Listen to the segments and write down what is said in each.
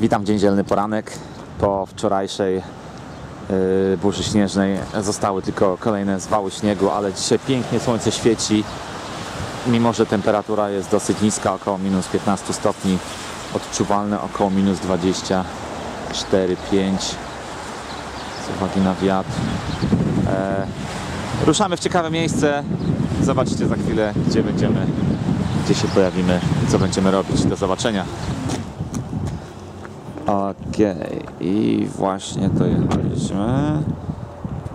Witam w niedzielny poranek. Po wczorajszej yy, burzy śnieżnej zostały tylko kolejne zwały śniegu, ale dzisiaj pięknie słońce świeci. Mimo, że temperatura jest dosyć niska, około minus 15 stopni, odczuwalne około minus 24, 5 z uwagi na wiatr. E, ruszamy w ciekawe miejsce. Zobaczycie za chwilę, gdzie będziemy, gdzie się pojawimy i co będziemy robić. Do zobaczenia. Okej, i właśnie dojechaliśmy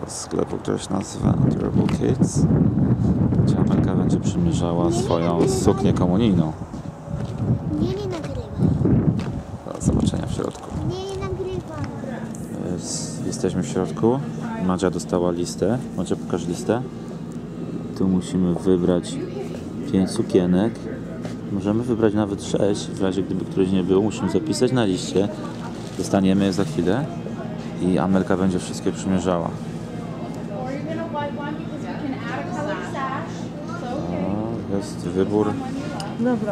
do sklepu, który się nazywa Durable Kids, gdzie Amelka będzie przymierzała swoją suknię komunijną. Nie, nie nagrywam. Do zobaczenia w środku. Nie, nie nagrywam. Jest, jesteśmy w środku. Madzia dostała listę. Madzia, pokaż listę. Tu musimy wybrać 5 sukienek. Możemy wybrać nawet 6, w razie gdyby któreś nie było. Musimy zapisać na liście. Dostaniemy je za chwilę i Amelka będzie wszystkie przymierzała. O, jest wybór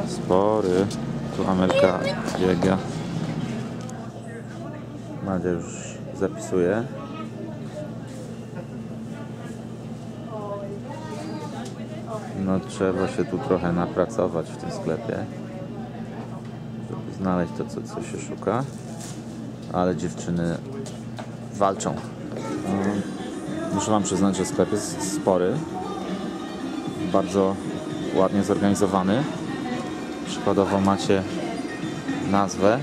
spory. Tu Amelka biega. Madzia już zapisuje. No trzeba się tu trochę napracować w tym sklepie, żeby znaleźć to, co, co się szuka. Ale dziewczyny walczą. Muszę Wam przyznać, że sklep jest spory. Bardzo ładnie zorganizowany. Przykładowo macie nazwę.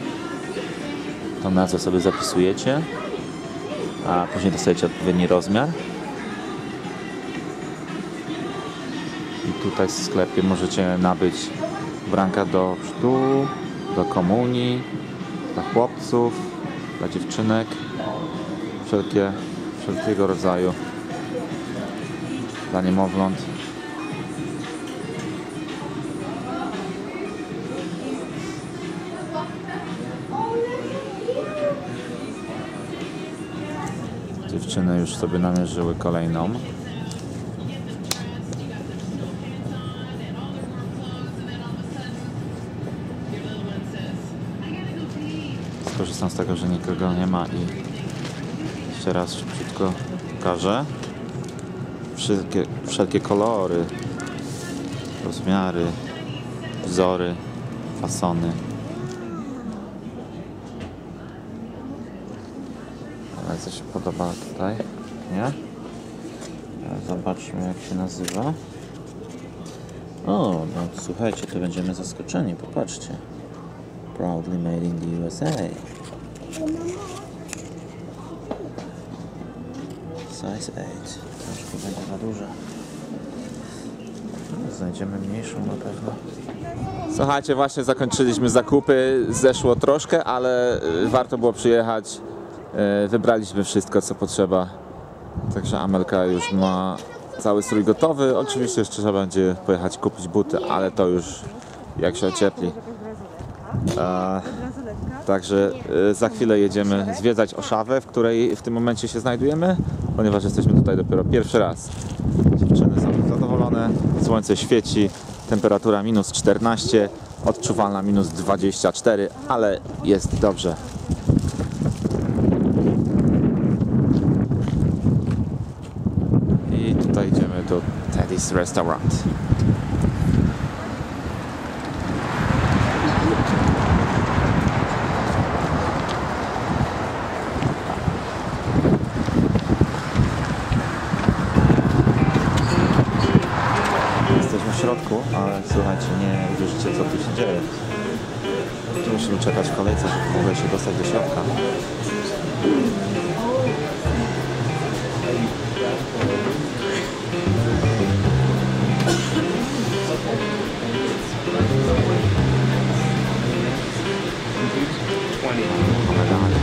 Tą nazwę sobie zapisujecie, a później dostajecie odpowiedni rozmiar. Tutaj w sklepie możecie nabyć ubranka do chrztu, do komunii, dla chłopców, dla dziewczynek, wszelkie, wszelkiego rodzaju, dla niemowląt. Dziewczyny już sobie namierzyły kolejną. Skorzystam z tego, że nikogo nie ma i jeszcze raz szybciutko pokażę. Wszelkie, wszelkie kolory, rozmiary, wzory, fasony. Ale co się podoba tutaj? Nie? E, Zobaczmy jak się nazywa. O, no słuchajcie, to będziemy zaskoczeni, popatrzcie. Proudly made in the USA. Size 8. Troszkę będzie za duże. No, Znajdziemy mniejszą na pewno. Słuchajcie, właśnie zakończyliśmy zakupy. Zeszło troszkę, ale y, warto było przyjechać. Y, Wybraliśmy wszystko, co potrzeba. Także Amelka już ma cały strój gotowy. Oczywiście jeszcze trzeba będzie pojechać kupić buty, ale to już jak się ociepli. E, Także y, za chwilę jedziemy zwiedzać Oszawę, w której w tym momencie się znajdujemy, ponieważ jesteśmy tutaj dopiero pierwszy raz. Dziewczyny są zadowolone, słońce świeci, temperatura minus 14, odczuwalna minus 24, ale jest dobrze. I tutaj idziemy do Teddy's Restaurant. Jesteśmy w środku, ale słuchajcie, nie uwierzycie co tu się dzieje. Tu musimy czekać w kolejce, żeby w się dostać do środka. Jedzenie.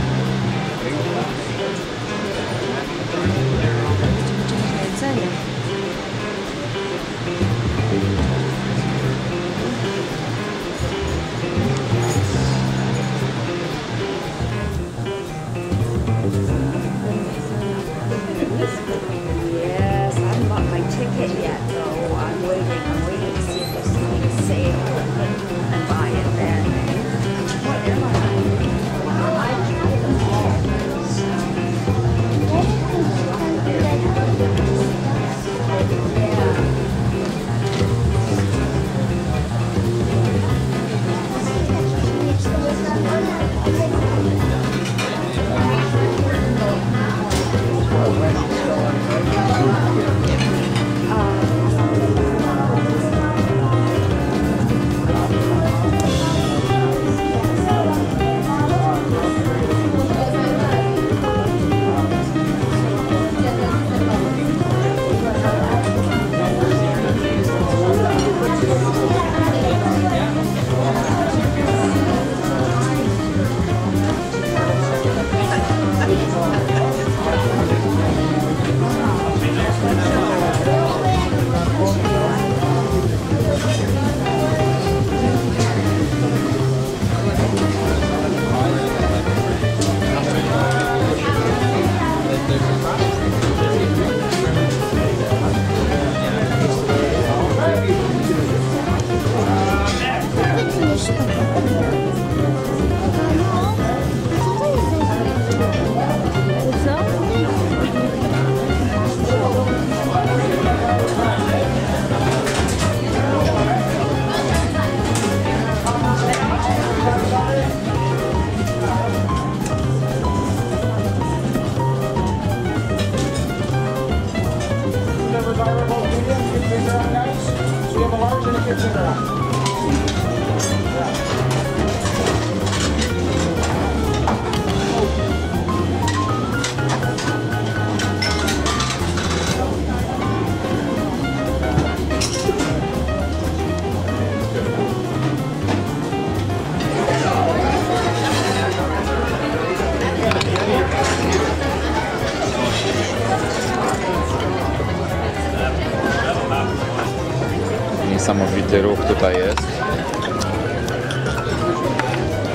Niesamowity ruch tutaj jest.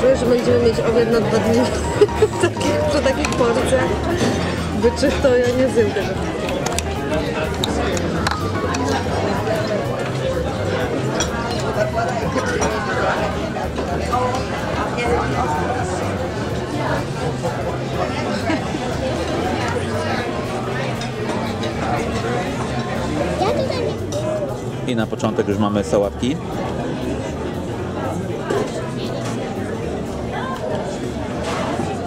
Czuję, że będziemy mieć obiad na dwa dni przy takich porcjach. By czy to ja nie zjem tego. Nie... I na początek już mamy sałatki.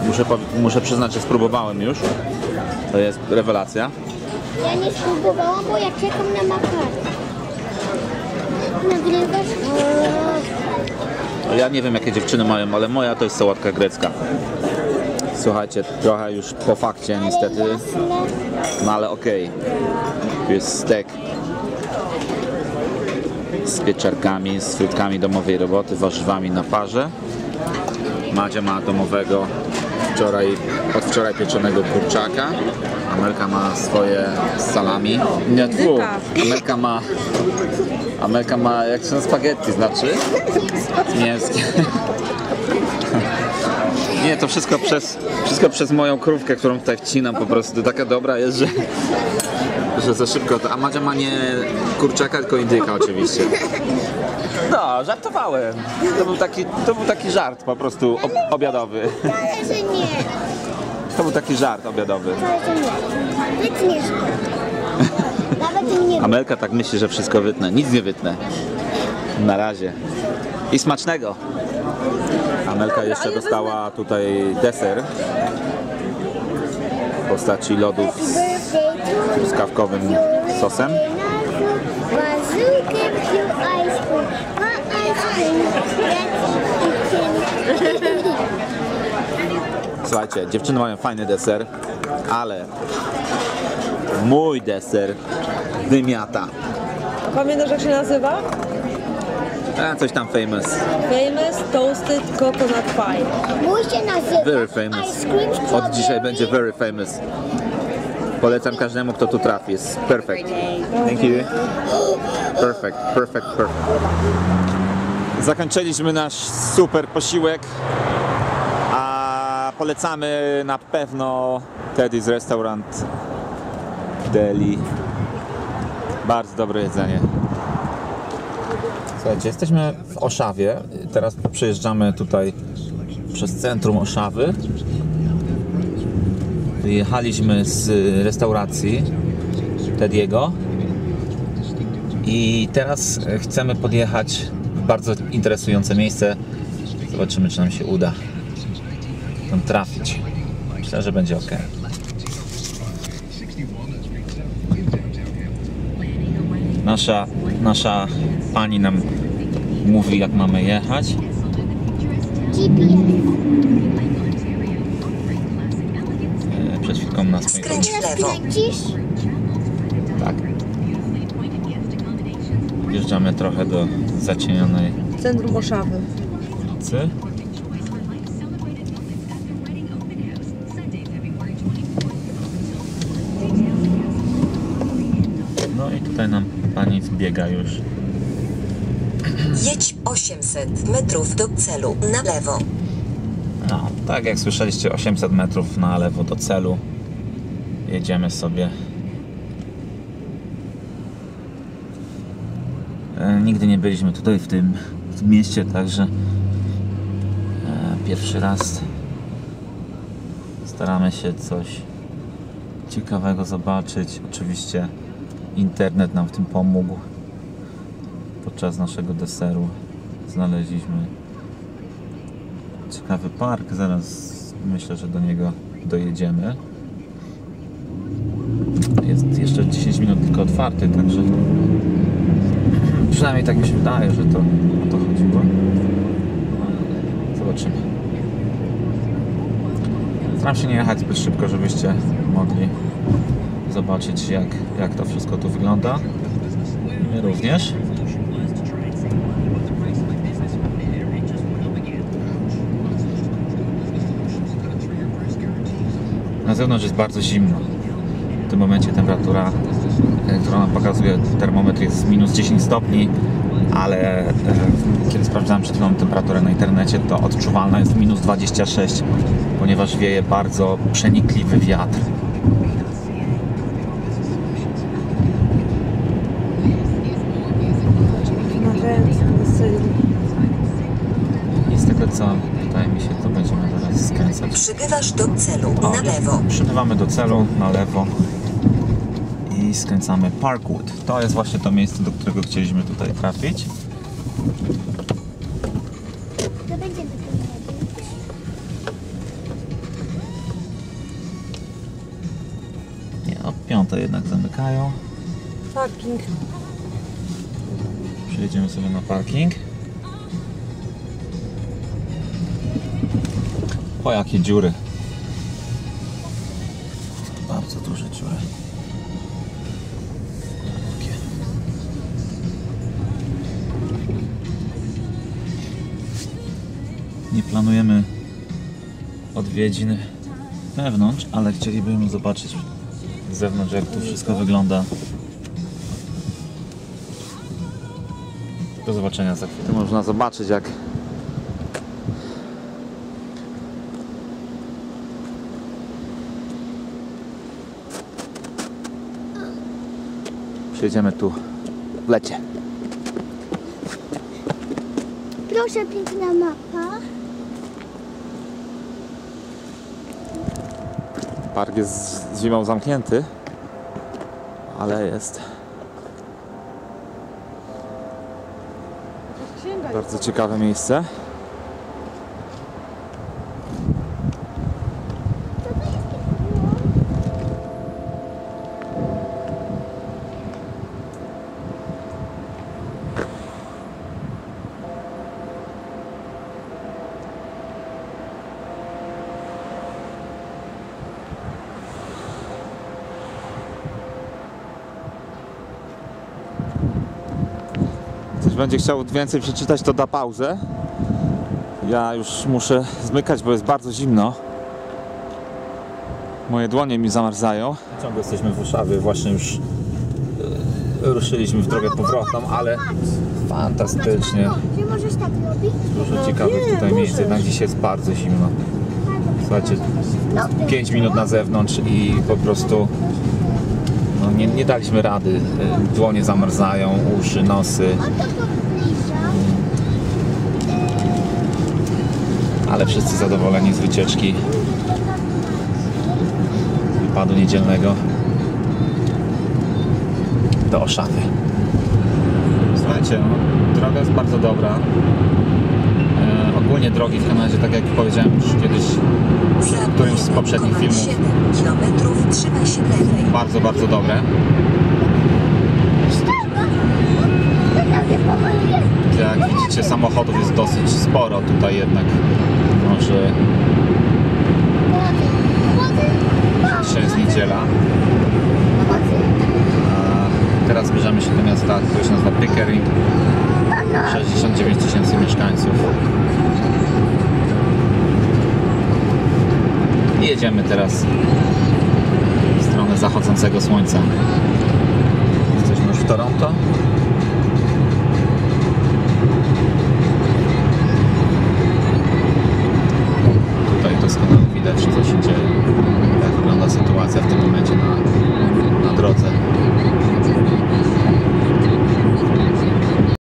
Muszę, muszę przyznać, że spróbowałem już. To jest rewelacja. Ja nie spróbowałam, bo ja czekam na makaron. Nagrywasz? Ja nie wiem jakie dziewczyny mają, ale moja to jest sałatka grecka. Słuchajcie, trochę już po fakcie niestety, no ale okej. Tu jest stek z pieczarkami, z frytkami domowej roboty, warzywami na parze. Madzia ma domowego wczoraj, od wczoraj pieczonego kurczaka. Amelka ma swoje salami. Nie, tfu. Amelka ma Amelka ma jak są spaghetti, znaczy z mięskiem. Nie, to wszystko przez, wszystko przez moją krówkę, którą tutaj wcinam po prostu. Taka dobra jest, że, że za szybko to. A Madzia ma nie kurczaka, tylko indyka oczywiście. No, żartowałem. To był taki, to był taki żart po prostu ob, obiadowy. Ale że nie. To był taki żart obiadowy. Ale że nie. Wytniesz go. Nawet nie Amelka tak myśli, że wszystko wytnę. Nic nie wytnę. Na razie. I smacznego. Amelka jeszcze dostała tutaj deser w postaci lodów you. Truskawkowym sosem. Słuchajcie, dziewczyny mają fajny deser, ale mój deser wymiata. Pamiętasz jak się nazywa? A, coś tam famous. Famous Toasted Coconut Pie. Mój się nazywa Very famous. Ice cream Od dzisiaj będzie very famous. Polecam każdemu, kto tu trafi. Jest perfect. Thank you. Perfect, perfect, perfect. Zakończyliśmy nasz super posiłek. A polecamy na pewno Teddy's Restaurant Deli. Bardzo dobre jedzenie. Słuchajcie, jesteśmy w Oszawie. Teraz przejeżdżamy tutaj przez centrum Oszawy. Wyjechaliśmy z restauracji Tediego i teraz chcemy podjechać w bardzo interesujące miejsce. Zobaczymy, czy nam się uda tam trafić. Myślę, że będzie ok. Nasza, nasza pani nam mówi, jak mamy jechać. GPS. Przed chwilką nas Skręć w lewo. kręcisz? Tak. Wjeżdżamy trochę do zacienionej Centrum Oszawy. ulicy. No i tutaj nam pani wbiega już. Jedź 800 metrów do celu na lewo. No, tak jak słyszeliście, 800 metrów na lewo do celu. Jedziemy sobie. E, Nigdy nie byliśmy tutaj w tym, w tym mieście, także Pierwszy raz staramy się coś ciekawego zobaczyć. Oczywiście internet nam w tym pomógł. Podczas naszego deseru znaleźliśmy ciekawy park. Zaraz myślę, że do niego dojedziemy. Jest jeszcze 10 minut tylko otwarty, także przynajmniej tak mi się wydaje, że to o to chodziło. Zobaczymy. Staram się nie jechać zbyt szybko, żebyście mogli zobaczyć jak, jak to wszystko tu wygląda. My również. Na zewnątrz jest bardzo zimno. W tym momencie temperatura, którą nam pokazuje termometr jest minus 10 stopni, ale e, kiedy sprawdzałem przed chwilą temperaturę na internecie, to odczuwalna jest minus 26, ponieważ wieje bardzo przenikliwy wiatr. I z tego co wydaje mi się, to będziemy zaraz skręcać. Przybywasz do celu. O, Na lewo. Przybywamy do celu na lewo skręcamy Parkwood. To jest właśnie to miejsce, do którego chcieliśmy tutaj trafić. To. Nie, o piątej jednak zamykają. Parking. Przejedziemy sobie na parking. O jakie dziury. Bardzo duże dziury. Nie planujemy odwiedzin wewnątrz, ale chcielibyśmy zobaczyć z zewnątrz jak tu wszystko wygląda. Do zobaczenia za chwilę. Tu można zobaczyć jak Przejdziemy tu w lecie. Proszę, piękna mapa. Park jest zimą zamknięty, ale jest bardzo ciekawe miejsce. Będzie chciał więcej przeczytać, to da pauzę. Ja już muszę zmykać, bo jest bardzo zimno. Moje dłonie mi zamarzają. Ciągle jesteśmy w Warszawie, właśnie już e, ruszyliśmy w drogę powrotną, ale fantastycznie. Czy możesz tak robić? Dużo ciekawych tutaj miejsc, jednak dzisiaj jest bardzo zimno. Słuchajcie, 5 minut na zewnątrz i po prostu no, nie, nie daliśmy rady. E, Dłonie zamarzają, uszy, nosy. Pobliża. ale wszyscy zadowoleni z wycieczki wypadu niedzielnego do Oszawy. Słuchajcie, no, droga jest bardzo dobra. E, ogólnie drogi w Kanadzie, tak jak powiedziałem już kiedyś Za którymś z poprzednich filmów. 7 kilometrów trzymaj się lewej. bardzo, bardzo dobre. Jak widzicie, samochodów jest dosyć sporo tutaj jednak. Może dzisiaj jest niedziela. A teraz zbliżamy się do miasta, które się nazywa Pickering. 69 tysięcy mieszkańców. Jedziemy teraz w stronę zachodzącego słońca. Jesteśmy już w Toronto.